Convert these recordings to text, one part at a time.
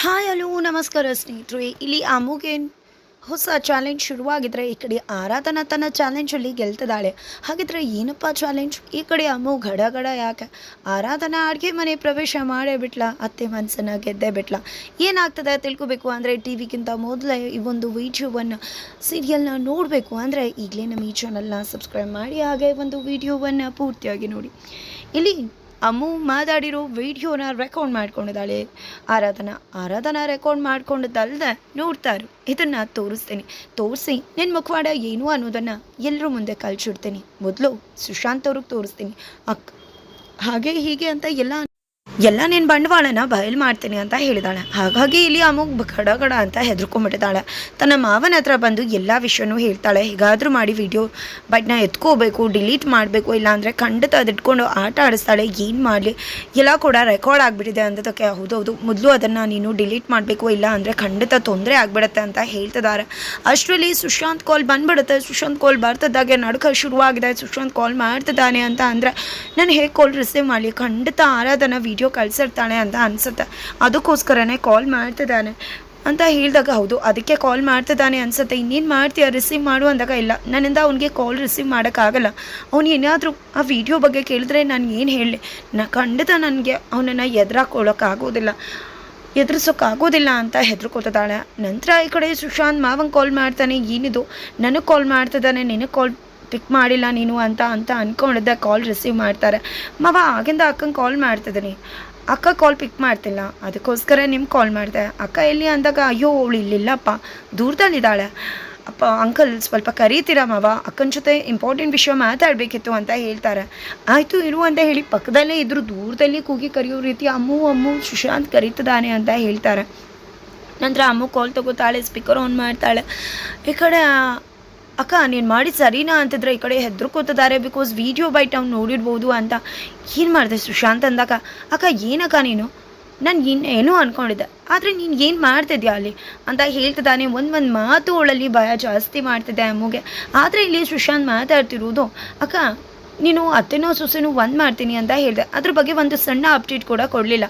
Hi hello ನಮಸ್ಕಾರ ಸ್ನೇಹಿತರು. ಇಲ್ಲಿ ಅಮುಗೇನು ಹೊಸ ಚಾಲೆಂಜ್ ಶುರುವಾಗಿದ್ರೆ ಈ ಕಡೆ ಆರಾಧನಾ ತನ್ನ ಚಾಲೆಂಜಲ್ಲಿ ಗೆಲ್ತಿದ್ದಾಳೆ. ಹಾಗಿದ್ರೆ ಏನಪ್ಪ ಚಾಲೆಂಜ್ ಈ ಕಡೆ ಅಮ್ಮು ಗಡ ಗಡ ಯಾಕೆ? ಆರಾಧನಾ ಅಡುಗೆ ಮನೆ ಪ್ರವೇಶ ಮಾಡೇ ಬಿಟ್ಲ, ಅತ್ತೆ ಮನಸ್ಸನ್ನು ಗೆದ್ದೇ ಬಿಟ್ಲ. ಏನಾಗ್ತದೆ ತಿಳ್ಕೊಬೇಕು ಅಂದರೆ ಟಿ ವಿಗಿಂತ ಮೊದಲೇ ಈ ಒಂದು ವಿಡಿಯೋವನ್ನು ಸೀರಿಯಲ್ನ ನೋಡಬೇಕು ಅಂದರೆ ಈಗಲೇ ನಮ್ಮ ಈ ಚಾನಲ್ನ ಸಬ್ಸ್ಕ್ರೈಬ್ ಮಾಡಿ, ಹಾಗೆ ಒಂದು ವಿಡಿಯೋವನ್ನು ಪೂರ್ತಿಯಾಗಿ ನೋಡಿ. ಇಲ್ಲಿ ಅಮ್ಮು ಮಾತಾಡಿರೋ ವಿಡಿಯೋನ ರೆಕಾರ್ಡ್ ಮಾಡ್ಕೊಂಡಿದ್ದಾಳೆ. ಆರಾಧನಾ ಆರಾಧನಾ ರೆಕಾರ್ಡ್ ಮಾಡ್ಕೊಂಡಿದ್ದಲ್ದೆ ನೋಡ್ತಾರು. ಇದನ್ನು ತೋರಿಸ್ತೀನಿ. ತೋರಿಸಿ ನಿನ್ನ ಮುಖವಾಡ ಏನು ಅನ್ನೋದನ್ನು ಎಲ್ಲರೂ ಮುಂದೆ ಕಲ್ಸಿಡ್ತೀನಿ. ಮೊದಲು ಸುಶಾಂತ್ ಅವ್ರಿಗೆ ತೋರಿಸ್ತೀನಿ. ಅಕ್, ಹಾಗೆ ಹೀಗೆ ಅಂತ ಎಲ್ಲ ಎಲ್ಲ ನಿನ್ನ ಬಂಡವಾಳನ ಬಯಲು ಮಾಡ್ತೀನಿ ಅಂತ ಹೇಳಿದಾಳೆ. ಹಾಗಾಗಿ ಇಲ್ಲಿ ಅಮುಗ್ ಗಡ ಅಂತ ಹೆದರ್ಕೊಂಡ್ಬಿಟ್ಟಿದ್ದಾಳೆ ತನ್ನ ಮಾವನ ಹತ್ರ ಬಂದು ಎಲ್ಲ ವಿಷಯನೂ ಹೇಳ್ತಾಳೆ. ಹೇಗಾದರೂ ಮಾಡಿ ವಿಡಿಯೋ ಬಟ್ನ ಎತ್ಕೋಬೇಕು, ಡಿಲೀಟ್ ಮಾಡಬೇಕು, ಇಲ್ಲಾಂದರೆ ಖಂಡಿತ ಅದಿಟ್ಕೊಂಡು ಆಟ ಆಡಿಸ್ತಾಳೆ. ಏನು ಮಾಡಲಿ? ಎಲ್ಲ ಕೂಡ ರೆಕಾರ್ಡ್ ಆಗಿಬಿಟ್ಟಿದೆ ಅಂದದಕ್ಕೆ ಹೌದೌದು, ಮೊದಲು ಅದನ್ನು ನೀನು ಡಿಲೀಟ್ ಮಾಡಬೇಕು, ಇಲ್ಲ ಅಂದರೆ ಖಂಡಿತ ತೊಂದರೆ ಆಗಿಬಿಡುತ್ತೆ ಅಂತ ಹೇಳ್ತಿದ್ದಾರೆ ಅಷ್ಟರಲ್ಲಿ ಸುಶಾಂತ್ ಕಾಲ್ ಬಂದ್ಬಿಡುತ್ತೆ. ಸುಶಾಂತ್ ಕಾಲ್ ಬರ್ತಿದ್ದಾಗೆ ನಡುಕ ಶುರುವಾಗಿದೆ. ಸುಶಾಂತ್ ಕಾಲ್ ಮಾಡ್ತಿದ್ದಾನೆ ಅಂತ ಅಂದರೆ, ನಾನು ಹೇಗೆ ಕಾಲ್ ರಿಸೀವ್ ಮಾಡಲಿ? ಖಂಡಿತ ಆರಾಧನಾ ವಿಡಿಯೋ ಕಳ್ಸಿರ್ತಾಳೆ ಅಂತ ಅನಿಸುತ್ತೆ. ಅದಕ್ಕೋಸ್ಕರನೇ ಕಾಲ್ ಮಾಡ್ತಿದ್ದಾನೆ. ಅಂತ ಹೇಳಿದಾಗ ಹೌದು, ಅದಕ್ಕೆ ಕಾಲ್ ಮಾಡ್ತಿದ್ದಾನೆ ಅನ್ಸುತ್ತೆ. ಇನ್ನೇನು ಮಾಡ್ತೀಯ? ರಿಸೀವ್ ಮಾಡು ಅಂದಾಗ ಇಲ್ಲ. ನನ್ನಿಂದ ಅವನಿಗೆ ಕಾಲ್ ರಿಸೀವ್ ಮಾಡೋಕ್ಕಾಗಲ್ಲ. ಅವ್ನು ಏನಾದರೂ ಆ ವಿಡಿಯೋ ಬಗ್ಗೆ ಕೇಳಿದ್ರೆ ನಾನು ಏನು ಹೇಳಲಿ? ನಾ ಖಂಡಿತ ನನಗೆ ಅವನನ್ನು ಎದುರಾಕೊಳ್ಳೋಕ್ಕಾಗೋದಿಲ್ಲ. ಎದುರಿಸೋಕ್ಕಾಗೋದಿಲ್ಲ ಅಂತ ಹೆದರ್ಕೋತಿದ್ದಾಳೆ. ನಂತರ ಈ ಕಡೆ ಸುಶಾಂತ್ ಮಾವಂಗೆ ಕಾಲ್ ಮಾಡ್ತಾನೆ. ಏನಿದು? ನನಗೆ ಕಾಲ್ ಮಾಡ್ತಿದ್ದಾನೆ, ನಿನಗೆ ಕಾಲ್ ಪಿಕ್ ಮಾಡಿಲ್ಲ ನೀನು ಅಂತ ಅಂತ ಅಂದ್ಕೊಂಡಿದ್ದೆ ಕಾಲ್ ರಿಸೀವ್ ಮಾಡ್ತಾರೆ. ಮಾವ, ಆಗಿಂದ ಅಕ್ಕಂಗೆ ಕಾಲ್ ಮಾಡ್ತಿದ್ದೀನಿ. ಅಕ್ಕ ಕಾಲ್ ಪಿಕ್ ಮಾಡ್ತಿಲ್ಲ. ಅದಕ್ಕೋಸ್ಕರ ನಿಮ್ಗೆ ಕಾಲ್ ಮಾಡಿದೆ. ಅಕ್ಕ ಎಲ್ಲಿ ಅಂದಾಗ, ಅಯ್ಯೋ, ಅವಳು ಇಲ್ಲಿಲ್ಲಪ್ಪ. ದೂರದಲ್ಲಿದ್ದಾಳೆ ಅಪ್ಪ, ಅಂಕಲ್, ಸ್ವಲ್ಪ ಕರೀತೀರಾ ಮಾವ? ಅಕ್ಕನ ಜೊತೆ ಇಂಪಾರ್ಟೆಂಟ್ ವಿಷಯ ಮಾತಾಡಬೇಕಿತ್ತು ಅಂತ ಹೇಳ್ತಾರೆ. ಆಯಿತು, ಇರು ಅಂತ ಹೇಳಿ ಪಕ್ಕದಲ್ಲೇ ಇದ್ರು, ದೂರದಲ್ಲಿ ಕೂಗಿ ಕರೆಯೋ ರೀತಿ ಅಮ್ಮು ಅಮ್ಮು, ಸುಶಾಂತ್ ಕರೀತಿದ್ದಾನೆ ಅಂತ ಹೇಳ್ತಾರೆ. ನಂತರ ಅಮ್ಮು ಕಾಲ್ ತಗೋತಾಳೆ ಸ್ಪೀಕರ್ ಆನ್ ಮಾಡ್ತಾಳೆ. ಈ ಕಡೆ ಅಕ್ಕ, ನೀನು ಮಾಡಿ ಸರಿನಾ ಅಂತಿದ್ರೆ ಈ ಕಡೆ ಹೆದರ್ಕೋತಿದ್ದಾರೆ ಬಿಕಾಸ್ ವೀಡಿಯೋ ಬೈಟ್ ಅವ್ನು ನೋಡಿರ್ಬೋದು ಅಂತ. ಏನು ಮಾಡಿದೆ ಸುಶಾಂತ್ ಅಂದಾಗ? ಅಕ್ಕ, ಏನಕ್ಕ ನೀನು? ನಾನು ಇನ್ನು ಏನೋ ಅಂದ್ಕೊಂಡಿದ್ದೆ ಆದರೆ ನೀನು ಏನು ಮಾಡ್ತಿದ್ಯಾ ಅಲ್ಲಿ? ಅಂತ ಹೇಳ್ತಿದ್ದಾನೆ. ಒಂದು ಒಂದು ಮಾತು ಅವಳಲ್ಲಿ ಭಯ ಜಾಸ್ತಿ ಮಾಡ್ತಿದ್ದೆ ಅಮ್ಮಗೆ. ಆದರೆ ಇಲ್ಲಿ ಸುಶಾಂತ್ ಮಾತಾಡ್ತಿರೋದು, ಅಕ್ಕ, ನೀನು ಅತ್ತೆನೋ ಸೊಸೆನೋ ಒಂದು ಮಾಡ್ತೀನಿ ಅಂತ ಹೇಳಿದೆ. ಅದ್ರ ಬಗ್ಗೆ ಒಂದು ಸಣ್ಣ ಅಪ್ಡೇಟ್ ಕೂಡ ಕೊಡಲಿಲ್ಲ.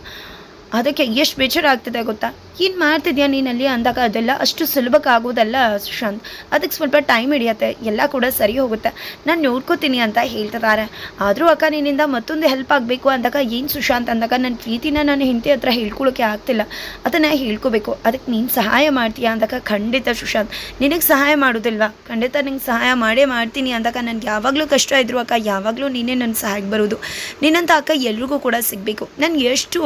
ಅದಕ್ಕೆ ಎಷ್ಟು ಬೇಜಾರಾಗ್ತಿದೆ ಗೊತ್ತಾ? ಏನು ಮಾಡ್ತಿದ್ಯಾ ನೀನಲ್ಲಿ ಅಂದಾಗ ಅದೆಲ್ಲ ಅಷ್ಟು ಸುಲಭಕ್ಕಾಗೋದಲ್ಲ ಸುಶಾಂತ್? ಅದಕ್ಕೆ ಸ್ವಲ್ಪ ಟೈಮ್ ಹಿಡಿಯತ್ತೆ, ಎಲ್ಲ ಕೂಡ ಸರಿ ಹೋಗುತ್ತೆ. ನಾನು ನೋಡ್ಕೋತೀನಿ ಅಂತ ಹೇಳ್ತಿದ್ದಾರೆ. ಆದರೂ ಅಕ್ಕ, ನಿನ್ನಿಂದ ಮತ್ತೊಂದು ಹೆಲ್ಪ್ ಆಗಬೇಕು ಅಂದಾಗ ಏನು ಸುಶಾಂತ್ ಅಂದಾಗ ನನ್ನ ಪ್ರೀತಿನ ನನ್ನ ಹೆಂಡತಿ ಹತ್ರ ಹೇಳ್ಕೊಳ್ಳೋಕೆ ಆಗ್ತಿಲ್ಲ. ಅದನ್ನು ಹೇಳ್ಕೋಬೇಕು. ಅದಕ್ಕೆ ನೀನು ಸಹಾಯ ಮಾಡ್ತೀಯಾ ಅಂದಾಗ ಖಂಡಿತ ಸುಶಾಂತ್. ನಿನಗೆ ಸಹಾಯ ಮಾಡೋದಿಲ್ವಾ? ಖಂಡಿತ ನಿಂಗೆ ಸಹಾಯ ಮಾಡೇ ಮಾಡ್ತೀನಿ ಅಂದಾಗ ನನಗೆ ಯಾವಾಗಲೂ ಕಷ್ಟ ಇದ್ರು ಅಕ್ಕ, ಯಾವಾಗಲೂ ನೀನೇ ನನ್ನ ಸಹಾಯಕ್ಕೆ ಬರೋದು. ನಿನ್ನಂಥ ಅಕ್ಕ ಎಲ್ರಿಗೂ ಕೂಡ ಸಿಗಬೇಕು. ನನಗೆ ಎಷ್ಟು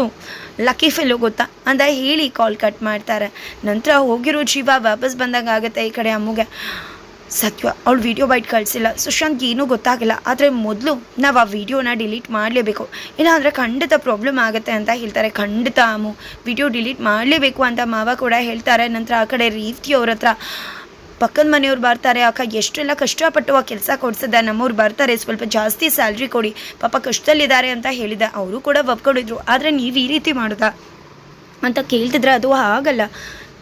ಲಕ್ಕಿ ಫೆಲ್ಲೋ ಗೊತ್ತಾ? ಅಂತ ಹೇಳಿ ಕಾಲ್ ಕಟ್ ಮಾಡ್ತಾರೆ. ನಂತರ ಹೋಗಿರೋ ಜೀವ ವಾಪಸ್ ಬಂದಾಗ ಆಗುತ್ತೆ ಈ ಕಡೆ ಅಮ್ಮಗೆ. ಸತ್ಯ, ಅವಳು ವಿಡಿಯೋ ಬೈಟ್ ಕಳಿಸಿಲ್ಲ. ಸುಶಾಂತ್ ಏನೂ ಗೊತ್ತಾಗಿಲ್ಲ. ಆದರೆ ಮೊದಲು ನಾವು ಆ ವೀಡಿಯೋನ ಡಿಲೀಟ್ ಮಾಡಲೇಬೇಕು. ಇಲ್ಲಾಂದರೆ ಖಂಡಿತ ಪ್ರಾಬ್ಲಮ್ ಆಗುತ್ತೆ ಅಂತ ಹೇಳ್ತಾರೆ. ಖಂಡಿತ ಅಮ್ಮು. ವಿಡಿಯೋ ಡಿಲೀಟ್ ಮಾಡಲೇಬೇಕು ಅಂತ ಮಾವ ಕೂಡ ಹೇಳ್ತಾರೆ. ನಂತರ ಆ ಕಡೆ ರೀತಿ ಅವ್ರ ಹತ್ರ ಪಕ್ಕದ ಮನೆಯವ್ರು ಬರ್ತಾರೆ. ಅಕ್ಕ, ಎಷ್ಟೆಲ್ಲ ಕಷ್ಟಪಟ್ಟು ಆ ಕೆಲಸ ಕೊಡ್ಸಿದ್ದೆ. ನಮ್ಮವ್ರು ಬರ್ತಾರೆ. ಸ್ವಲ್ಪ ಜಾಸ್ತಿ ಸ್ಯಾಲ್ರಿ ಕೊಡಿ. ಪಾಪ ಕಷ್ಟದಲ್ಲಿದ್ದಾರೆ ಅಂತ ಹೇಳಿದೆ ಅವರು ಕೂಡ ಒಪ್ಕೊಂಡಿದ್ರು. ಆದರೆ ನೀವು ಈ ರೀತಿ ಮಾಡೋದಾ? ಅಂತ ಕೇಳ್ತಿದ್ರೆ ಅದು ಆಗಲ್ಲ.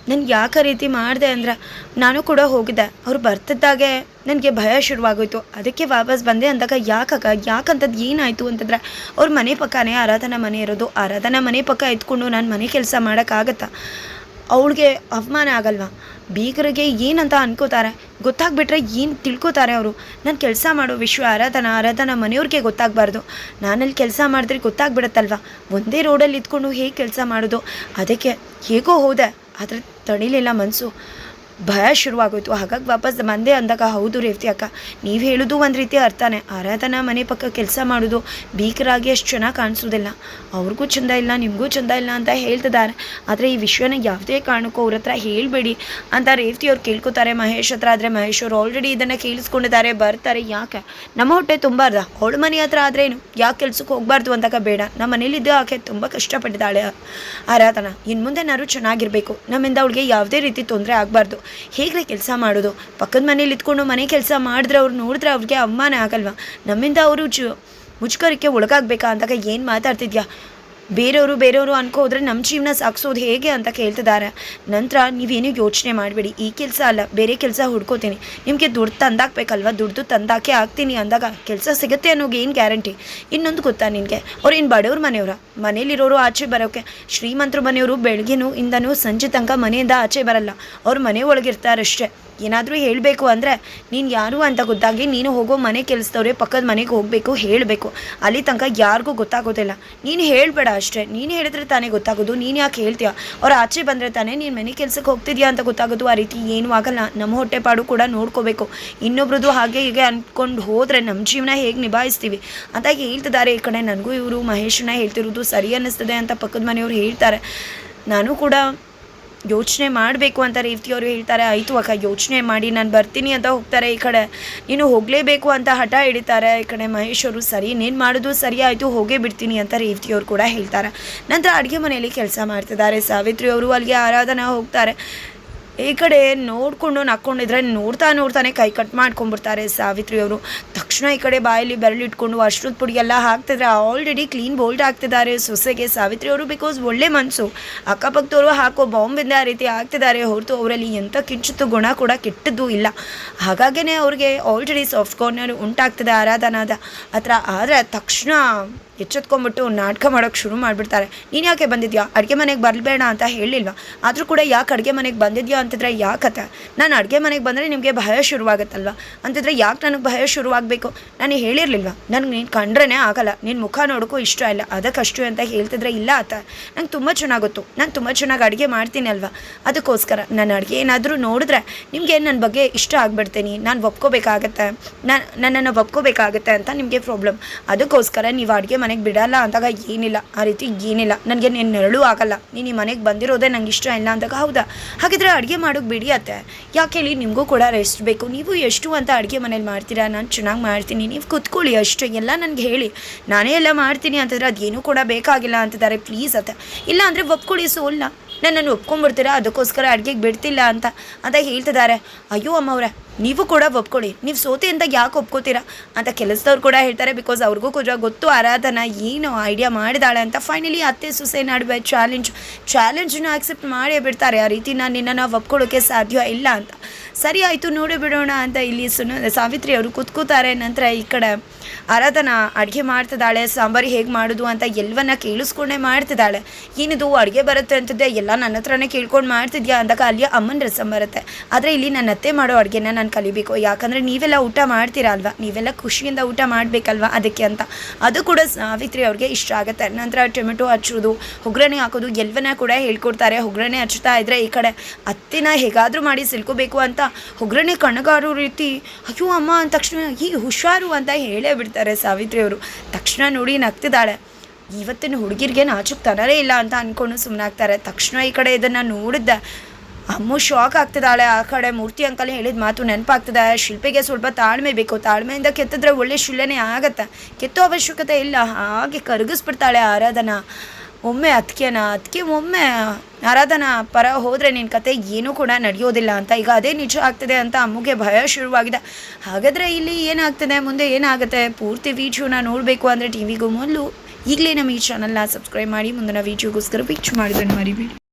ನನಗೆ ಯಾಕೆ ರೀತಿ ಮಾಡಿದೆ ಅಂದ್ರೆ ನಾನು ಕೂಡ ಹೋಗಿದ್ದೆ. ಅವ್ರು ಬರ್ತಿದ್ದಾಗೆ ನನಗೆ ಭಯ ಶುರುವಾಗೋಯ್ತು. ಅದಕ್ಕೆ ವಾಪಸ್ ಬಂದೆ ಅಂದಾಗ ಯಾಕಕ್ಕ ಯಾಕಂತದ್ದು ಏನಾಯಿತು ಅಂತಂದ್ರೆ ಅವ್ರ ಮನೆ ಪಕ್ಕನೇ ಆರಾಧನಾ ಮನೆ ಇರೋದು. ಆರಾಧನಾ ಮನೆ ಪಕ್ಕ ಎತ್ಕೊಂಡು ನಾನು ಮನೆ ಕೆಲಸ ಮಾಡೋಕ್ಕಾಗತ್ತಾ ಅವಳಿಗೆ ಅವಮಾನ ಆಗಲ್ವಾ? ಬೀಗರಿಗೆ ಏನಂತ ಅನ್ಕೋತಾರೆ? ಗೊತ್ತಾಗ್ಬಿಟ್ರೆ ಏನು ತಿಳ್ಕೊತಾರೆ ಅವರು? ನಾನು ಕೆಲಸ ಮಾಡೋ ವಿಶ್ವ ಆರಾಧನಾ ಆರಾಧನಾ ಮನೆಯವ್ರಿಗೆ ಗೊತ್ತಾಗಬಾರ್ದು. ನಾನಲ್ಲಿ ಕೆಲಸ ಮಾಡಿದ್ರೆ ಗೊತ್ತಾಗ್ಬಿಡತ್ತಲ್ವ? ಒಂದೇ ರೋಡಲ್ಲಿ ಇದ್ಕೊಂಡು ಹೇಗೆ ಕೆಲಸ ಮಾಡೋದು? ಅದಕ್ಕೆ ಹೇಗೋ ಹೋದೆ. ಆದರೆ ತಡಿಲಿಲ್ಲ ಮನಸ್ಸು ಭಯ ಶುರುವಾಗೋಯ್ತು. ಹಾಗಾಗಿ ವಾಪಸ್ ಬಂದೆ ಅಂದಾಗ, ಹೌದು ರೇವತಿ ಅಕ್ಕ, ನೀವು ಹೇಳೋದು ಒಂದು ರೀತಿ ಅರ್ಥನೇ. ಆರಾಧನಾ ಮನೆ ಪಕ್ಕ ಕೆಲಸ ಮಾಡೋದು ಭೀಕರಾಗಿ ಅಷ್ಟು ಚೆನ್ನಾಗಿ ಕಾಣಿಸೋದಿಲ್ಲ. ಅವ್ರಿಗೂ ಚಂದ ಇಲ್ಲ, ನಿಮಗೂ ಚಂದ ಇಲ್ಲ ಅಂತ ಹೇಳ್ತಿದ್ದಾರೆ ಆದರೆ ಈ ವಿಷಯನ ಯಾವುದೇ ಕಾರಣಕ್ಕೂ ಅವ್ರ ಹತ್ರ ಹೇಳಬೇಡಿ ಅಂತ ರೇವತಿ ಅವ್ರು ಕೇಳ್ಕೊತಾರೆ. ಮಹೇಶ್ ಹತ್ರ ಆದರೆ ಮಹೇಶ್ ಅವರು ಆಲ್ರೆಡಿ ಇದನ್ನು ಕೇಳಿಸ್ಕೊಂಡಿದ್ದಾರೆ, ಬರ್ತಾರೆ. ಯಾಕೆ? ನಮ್ಮ ಹೊಟ್ಟೆ ತುಂಬಾರ್ದ. ಅವಳ ಮನೆ ಹತ್ರ ಆದರೆ ಏನು? ಯಾಕೆ ಕೆಲ್ಸಕ್ಕೆ ಹೋಗಬಾರ್ದು ಅಂದಾಗ ಬೇಡ. ನಮ್ಮ ಮನೇಲಿದ್ದು ಆಕೆ ತುಂಬ ಕಷ್ಟಪಟ್ಟಿದ್ದಾಳೆ ಆರಾಧನಾ. ಇನ್ನು ಮುಂದೆ ನಾರು ಚೆನ್ನಾಗಿರಬೇಕು. ನಮ್ಮಿಂದ ಅವಳಿಗೆ ಯಾವುದೇ ರೀತಿ ತೊಂದರೆ ಆಗಬಾರ್ದು. ಹೇಗೆ ಕೆಲಸ ಮಾಡೋದು? ಪಕ್ಕದ ಮನೇಲಿ ಇದ್ಕೊಂಡು ಮನೆ ಕೆಲಸ ಮಾಡಿದ್ರೆ ಅವ್ರು ನೋಡಿದ್ರೆ ಅವ್ರಿಗೆ ಅವಮಾನ ಆಗಲ್ವಾ? ನಮ್ಮಿಂದ ಅವರು ಜು ಮುಜುಗರಕ್ಕೆ ಒಳಗಾಗಬೇಕಾ ಅಂದಾಗ ಏನು ಮಾತಾಡ್ತಿದ್ಯಾ? ಬೇರೆಯವರು ಬೇರೆಯವರು ಅನ್ಕೋ ಹೋದ್ರೆ ನಮ್ಮ ಜೀವನ ಸಾಗಿಸೋದು ಹೇಗೆ ಅಂತ ಕೇಳ್ತಿದ್ದಾರೆ. ನಂತರ ನೀವೇನು ಯೋಚನೆ ಮಾಡಬೇಡಿ. ಈ ಕೆಲಸ ಅಲ್ಲ, ಬೇರೆ ಕೆಲಸ ಹುಡ್ಕೋತೀನಿ. ನಿಮಗೆ ದುಡ್ಡು ತಂದಾಕ್ಬೇಕಲ್ವ? ದುಡ್ಡು ತಂದಾಕೆ ಆಗ್ತೀನಿ ಅಂದಾಗ ಕೆಲಸ ಸಿಗುತ್ತೆ ಅನ್ನೋಗೆ ಏನು ಗ್ಯಾರಂಟಿ? ಇನ್ನೊಂದು ಗೊತ್ತಾ ನಿನಗೆ? ಅವ್ರು ಏನು ಬಡವ್ರ ಮನೆಯವರ. ಮನೇಲಿರೋರು ಆಚೆ ಬರೋಕ್ಕೆ ಶ್ರೀಮಂತರು ಮನೆಯವರು ಬೆಳಗ್ಗೆನೂ ಇಂದನೂ ಸಂಜೆ ತನಕ ಮನೆಯಿಂದ ಆಚೆ ಬರಲ್ಲ. ಅವ್ರ ಮನೆ ಒಳಗಿರ್ತಾರಷ್ಟೇ. ಏನಾದರೂ ಹೇಳಬೇಕು ಅಂದರೆ, ನೀನು ಯಾರು ಅಂತ ಗೊತ್ತಾಗಿ ನೀನು ಹೋಗೋ ಮನೆ ಕೆಲಸದವ್ರೆ ಪಕ್ಕದ ಮನೆಗೆ ಹೋಗಬೇಕು, ಹೇಳಬೇಕು. ಅಲ್ಲಿ ತನಕ ಯಾರಿಗೂ ಗೊತ್ತಾಗೋದಿಲ್ಲ. ನೀನು ಹೇಳಬೇಡ ಅಷ್ಟೇ. ನೀನು ಹೇಳಿದ್ರೆ ತಾನೇ ಗೊತ್ತಾಗೋದು. ನೀನು ಯಾಕೆ ಹೇಳ್ತೀಯ? ಅವ್ರು ಆಚೆ ಬಂದರೆ ತಾನೇ ನೀನು ಮನೆ ಕೆಲಸಕ್ಕೆ ಹೋಗ್ತಿದ್ಯಾ ಅಂತ ಗೊತ್ತಾಗೋದು. ಆ ರೀತಿ ಏನೂ ಆಗಲ್ಲ. ನಮ್ಮ ಹೊಟ್ಟೆಪಾಡು ಕೂಡ ನೋಡ್ಕೋಬೇಕು. ಇನ್ನೊಬ್ರದ್ದು ಹಾಗೆ ಹೀಗೆ ಅಂದ್ಕೊಂಡು ಹೋದರೆ ನಮ್ಮ ಜೀವನ ಹೇಗೆ ನಿಭಾಯಿಸ್ತೀವಿ? ಅಂತ ಹೇಳ್ತಿದ್ದಾರೆ ಈ ಕಡೆ. ನನಗೂ ಇವರು ಮಹೇಶನ ಹೇಳ್ತಿರೋದು ಸರಿ ಅನ್ನಿಸ್ತದೆ ಅಂತ ಪಕ್ಕದ ಮನೆಯವರು ಹೇಳ್ತಾರೆ. ನಾನು ಕೂಡ ಯೋಚನೆ ಮಾಡಬೇಕು ಅಂತ ರೇವತಿಯವರು ಹೇಳ್ತಾರೆ, ಆಯಿತು ಅಕ್ಕ, ಯೋಚನೆ ಮಾಡಿ, ನಾನು ಬರ್ತೀನಿ ಅಂತ ಹೋಗ್ತಾರೆ ಈ ಕಡೆ. ನೀನು ಹೋಗಲೇಬೇಕು ಅಂತ ಹಠ ಹಿಡಿತಾರೆ. ಈ ಕಡೆ ಮಹೇಶ್ ಅವರು, ಸರಿ, ನೀನು ಮಾಡೋದು ಸರಿ, ಆಯಿತು, ಹೋಗೇ ಬಿಡ್ತೀನಿ ಅಂತ ರೇವತಿಯವರು ಕೂಡ ಹೇಳ್ತಾರೆ. ನಂತರ ಅಡುಗೆ ಮನೆಯಲ್ಲಿ ಕೆಲಸ ಮಾಡ್ತಿದ್ದಾರೆ. ಸಾವಿತ್ರಿ ಅವರು ಅಲ್ಲಿಗೆ ಆರಾಧನಾ ಹೋಗ್ತಾರೆ. ಈ ಕಡೆ ನೋಡಿಕೊಂಡು ನಕ್ಕೊಂಡಿದ್ರೆ ನೋಡ್ತಾ ನೋಡ್ತಾನೆ ಕೈ ಕಟ್ ಮಾಡ್ಕೊಂಡ್ಬಿಡ್ತಾರೆ ಸಾವಿತ್ರಿ ಅವರು. ತಕ್ಷಣ ಈ ಕಡೆ ಬಾಯಲ್ಲಿ ಬೆರಳಿಟ್ಕೊಂಡು ಅಶ್ರದ ಪುಡಿ ಎಲ್ಲ ಹಾಕ್ತಿದ್ರೆ ಆಲ್ರೆಡಿ ಕ್ಲೀನ್ ಬೋಲ್ಡ್ ಹಾಕ್ತಿದ್ದಾರೆ. ಸೊಸೆಗೆ ಸಾವಿತ್ರಿ ಅವರು ಬಿಕಾಸ್ ಒಳ್ಳೆ ಮನಸ್ಸು ಅಕ್ಕಪಕ್ಕದವರು ಹಾಕೋ ಬಾಂಬಿಂದ ಆ ರೀತಿ ಆಗ್ತಿದ್ದಾರೆ ಹೊರತು ಅವರಲ್ಲಿ ಎಂಥ ಕಿಂಚಿತ್ತು ಗುಣ ಕೂಡ ಕೆಟ್ಟದ್ದು ಇಲ್ಲ. ಹಾಗಾಗೇ ಅವ್ರಿಗೆ ಆಲ್ರೆಡಿ ಸಾಫ್ಟ್ ಕಾರ್ನರ್ ಉಂಟಾಗ್ತದೆ ಆರಾಧನಾದ ಹತ್ರ. ಆದರೆ ತಕ್ಷಣ ಎಚ್ಚೆತ್ಕೊಂಡ್ಬಿಟ್ಟು ನಾಟಕ ಮಾಡೋಕ್ಕೆ ಶುರು ಮಾಡಿಬಿಡ್ತಾರೆ. ನೀನು ಯಾಕೆ ಬಂದಿದ್ಯಾ? ಅಡುಗೆ ಮನೆಗೆ ಬರಬೇಡ ಅಂತ ಹೇಳಿಲ್ವಾ? ಆದರೂ ಕೂಡ ಯಾಕೆ ಅಡುಗೆ ಮನೆಗೆ ಬಂದಿದ್ಯಾ ಅಂತಿದ್ರೆ ಯಾಕತ್ತೆ ನಾನು ಅಡುಗೆ ಮನೆಗೆ ಬಂದರೆ ನಿಮಗೆ ಭಯ ಶುರುವಾಗುತ್ತಲ್ವ? ಅಂತಿದ್ರೆ ಯಾಕೆ ನನಗೆ ಭಯ ಶುರುವಾಗಬೇಕು? ನಾನು ಹೇಳಿರಲಿಲ್ವಾ? ನನಗೆ ನೀನು ಕಂಡ್ರೇ ಆಗಲ್ಲ. ನಿನ್ನ ಮುಖ ನೋಡೋಕ್ಕೂ ಇಷ್ಟ ಇಲ್ಲ. ಅದಕ್ಕಷ್ಟು ಅಂತ ಹೇಳ್ತಿದ್ರೆ ಇಲ್ಲ ಅತ್ತ ನಂಗೆ ತುಂಬ ಚೆನ್ನಾಗಿ ಗೊತ್ತು ನಾನು ತುಂಬ ಚೆನ್ನಾಗಿ ಅಡುಗೆ ಮಾಡ್ತೀನಿ ಅಲ್ವಾ? ಅದಕ್ಕೋಸ್ಕರ ನಾನು ಅಡುಗೆ ಏನಾದರೂ ನೋಡಿದ್ರೆ ನಿಮಗೆ ನನ್ನ ಬಗ್ಗೆ ಇಷ್ಟ ಆಗ್ಬಿಡ್ತೀನಿ. ನಾನು ಒಪ್ಕೋಬೇಕಾಗತ್ತೆ. ನಾನು ನನ್ನನ್ನು ಒಪ್ಕೋಬೇಕಾಗತ್ತೆ ಅಂತ ನಿಮಗೆ ಪ್ರಾಬ್ಲಮ್ ಅದಕ್ಕೋಸ್ಕರ ನೀವು ಅಡುಗೆ ಮನೆಗೆ ಬಿಡಲ್ಲ ಅಂದಾಗ ಏನಿಲ್ಲ. ಆ ರೀತಿ ಏನಿಲ್ಲ. ನನಗೆ ನೀನು ನೆರಳು ಆಗಲ್ಲ. ನೀನು ಈ ಮನೆಗೆ ಬಂದಿರೋದೇ ನಂಗೆ ಇಷ್ಟ ಇಲ್ಲ ಅಂದಾಗ ಹೌದಾ? ಹಾಗಿದ್ರೆ ಅಡುಗೆ ಮಾಡೋಕ್ಕೆ ಬಿಡಿಯತ್ತೆ ಯಾಕೆ ಹೇಳಿ ನಿಮಗೂ ಕೂಡ ರೆಸ್ಟ್ ಬೇಕು. ನೀವು ಎಷ್ಟು ಅಂತ ಅಡುಗೆ ಮನೇಲಿ ಮಾಡ್ತೀರಾ? ನಾನು ಚೆನ್ನಾಗಿ ಮಾಡ್ತೀನಿ. ನೀವು ಕೂತ್ಕೊಳ್ಳಿ ಅಷ್ಟು. ಎಲ್ಲ ನನಗೆ ಹೇಳಿ. ನಾನೇ ಎಲ್ಲ ಮಾಡ್ತೀನಿ ಅಂತಂದ್ರೆ ಅದೇನೂ ಕೂಡ ಬೇಕಾಗಿಲ್ಲ ಅಂತಿದ್ದಾರೆ. ಪ್ಲೀಸ್ ಅಂತ ಇಲ್ಲ ಅಂದರೆ ಒಪ್ಕೊಳ್ಳಿ ಸೋಲ್ನ. ನನ್ನನ್ನು ಒಪ್ಕೊಂಡ್ಬಿಡ್ತೀರಾ? ಅದಕ್ಕೋಸ್ಕರ ಅಡುಗೆಗೆ ಬಿಡ್ತಿಲ್ಲ ಅಂತ ಅಂತ ಹೇಳ್ತಿದ್ದಾರೆ. ಅಯ್ಯೋ ಅಮ್ಮವ್ರೆ, ನೀವು ಕೂಡ ಒಪ್ಕೊಳ್ಳಿ. ನೀವು ಸೋತೆ ಅಂತ ಯಾಕೆ ಒಪ್ಕೋತೀರಾ? ಅಂತ ಕೆಲಸದವ್ರು ಕೂಡ ಹೇಳ್ತಾರೆ. ಬಿಕಾಸ್ ಅವ್ರಿಗೂ ಕೂಡ ಗೊತ್ತು ಆರಾಧನಾ ಏನು ಐಡಿಯಾ ಮಾಡಿದಾಳೆ ಅಂತ. ಫೈನಲಿ ಅತ್ತೆ ಸುಸೆ ನಡುವೆ ಚಾಲೆಂಜ್ ಚಾಲೆಂಜನ್ನು ಆಕ್ಸೆಪ್ಟ್ ಮಾಡೇ ಬಿಡ್ತಾರೆ. ಆ ರೀತಿ ನಾನು ನಿನ್ನನ್ನು ಒಪ್ಕೊಳ್ಳೋಕ್ಕೆ ಸಾಧ್ಯ ಇಲ್ಲ ಅಂತ. ಸರಿ ಆಯಿತು ನೋಡಿ ಬಿಡೋಣ ಅಂತ ಇಲ್ಲಿ ಸುನ ಸಾವಿತ್ರಿ ಅವರು ಕೂತ್ಕೋತಾರೆ. ನಂತರ ಈ ಕಡೆ ಆರಾಧನಾ ಅಡುಗೆ ಮಾಡ್ತಿದ್ದಾಳೆ, ಸಾಂಬಾರು ಹೇಗೆ ಮಾಡೋದು ಅಂತ ಎಲ್ಲವನ್ನ ಕೇಳಿಸ್ಕೊಂಡೇ ಮಾಡ್ತಿದ್ದಾಳೆ. ಏನಿದು, ಅಡುಗೆ ಬರುತ್ತೆ ಅಂತದ್ದೆ, ಎಲ್ಲ ನನ್ನ ಹತ್ರನೇ ಕೇಳ್ಕೊಂಡು ಮಾಡ್ತಿದ್ಯಾ ಅಂದಾಗ ಅಲ್ಲಿ ಅಮ್ಮನ ರಸಂ ಬರುತ್ತೆ. ಆದರೆ ಇಲ್ಲಿ ನನ್ನ ಅತ್ತೆ ಮಾಡೋ ಅಡುಗೆನ ನಾನು ಕಲಿಬೇಕು. ಯಾಕಂದರೆ ನೀವೆಲ್ಲ ಊಟ ಮಾಡ್ತೀರಾ ಅಲ್ವಾ? ನೀವೆಲ್ಲ ಖುಷಿಯಿಂದ ಊಟ ಮಾಡಬೇಕಲ್ವಾ ಅದಕ್ಕೆ ಅಂತ. ಅದು ಕೂಡ ಸಾವಿತ್ರಿ ಅವ್ರಿಗೆ ಇಷ್ಟ ಆಗುತ್ತೆ. ನಂತರ ಟೊಮೆಟೊ ಹಚ್ಚೋದು ಒಗ್ಗರಣೆ ಹಾಕೋದು, ಎಲ್ಲವನ್ನ ಕೂಡ ಹೇಳ್ಕೊಡ್ತಾರೆ. ಒಗ್ಗರಣೆ ಹಚ್ಚುತ್ತಾ ಇದ್ದರೆ ಈ ಕಡೆ ಅತ್ತೆನ ಹೇಗಾದರೂ ಮಾಡಿ ಸಿಲ್ಕೋಬೇಕು ಅಂತ ಒಗ್ಗರಣೆ ಕಣಗಾರು ರೀತಿ, ಅಯ್ಯೋ ಅಮ್ಮ ಅಂದ ತಕ್ಷಣ ಈ ಹುಷಾರು ಅಂತ ಹೇಳೇ ಬಿಡ್ತಾರೆ ಸಾವಿತ್ರಿ ಅವರು. ತಕ್ಷಣ ನೋಡಿ ನಗ್ತಿದ್ದಾಳೆ. ಇವತ್ತಿನ ಹುಡುಗಿರಿಗೆ ನಾಚುಕ್ತನರೇ ಇಲ್ಲ ಅಂತ ಅಂದ್ಕೊಂಡು ಸುಮ್ಮನಾಗ್ತಾರೆ ತಕ್ಷಣ ಈ ಕಡೆ ಇದನ್ನು ನೋಡಿದ್ದೆ. ಅಮ್ಮು ಶಾಕ್ ಆಗ್ತಿದ್ದಾಳೆ. ಆ ಕಡೆ ಮೂರ್ತಿ ಅಂಕಲ್ ಹೇಳಿದ ಮಾತು ನೆನಪಾಗ್ತದೆ. ಶಿಲ್ಪಿಗೆ ಸ್ವಲ್ಪ ತಾಳ್ಮೆ ಬೇಕು. ತಾಳ್ಮೆಯಿಂದ ಕೆತ್ತಿದ್ರೆ ಒಳ್ಳೆ ಶಿಲೆನೇ ಆಗತ್ತೆ. ಕೆತ್ತೋ ಅವಶ್ಯಕತೆ ಇಲ್ಲ. ಹಾಗೆ ಕರಗಿಸ್ಬಿಡ್ತಾಳೆ ಆರಾಧನಾ. ಒಮ್ಮೆ ಅದಕ್ಕೆನ ಅದಕ್ಕೆ ಒಮ್ಮೆ ಆರಾಧನಾ ಪರ ಹೋದರೆ ನಿನ್ನ ಕತೆ ಏನೂ ಕೂಡ ನಡೆಯೋದಿಲ್ಲ ಅಂತ. ಈಗ ಅದೇ ನಿಜ ಆಗ್ತದೆ ಅಂತ ಅಮ್ಮಗೆ ಭಯ ಶುರುವಾಗಿದೆ. ಹಾಗಾದರೆ ಇಲ್ಲಿ ಏನಾಗ್ತದೆ? ಮುಂದೆ ಏನಾಗುತ್ತೆ? ಪೂರ್ತಿ ವೀಡಿಯೋನ ನೋಡಬೇಕು ಅಂದರೆ ಟಿ ವಿಗೂ ಮೊದಲು ಈಗಲೇ ನಮ್ಮ ಈ ಚಾನಲ್ನ ಸಬ್ಸ್ಕ್ರೈಬ್ ಮಾಡಿ, ಮುಂದಿನ ವೀಡಿಯೋಗೋಸ್ಕರ ವೀಚ್ ಮಾಡಿದ್ರೆ ಮರಿಬೇಡಿ.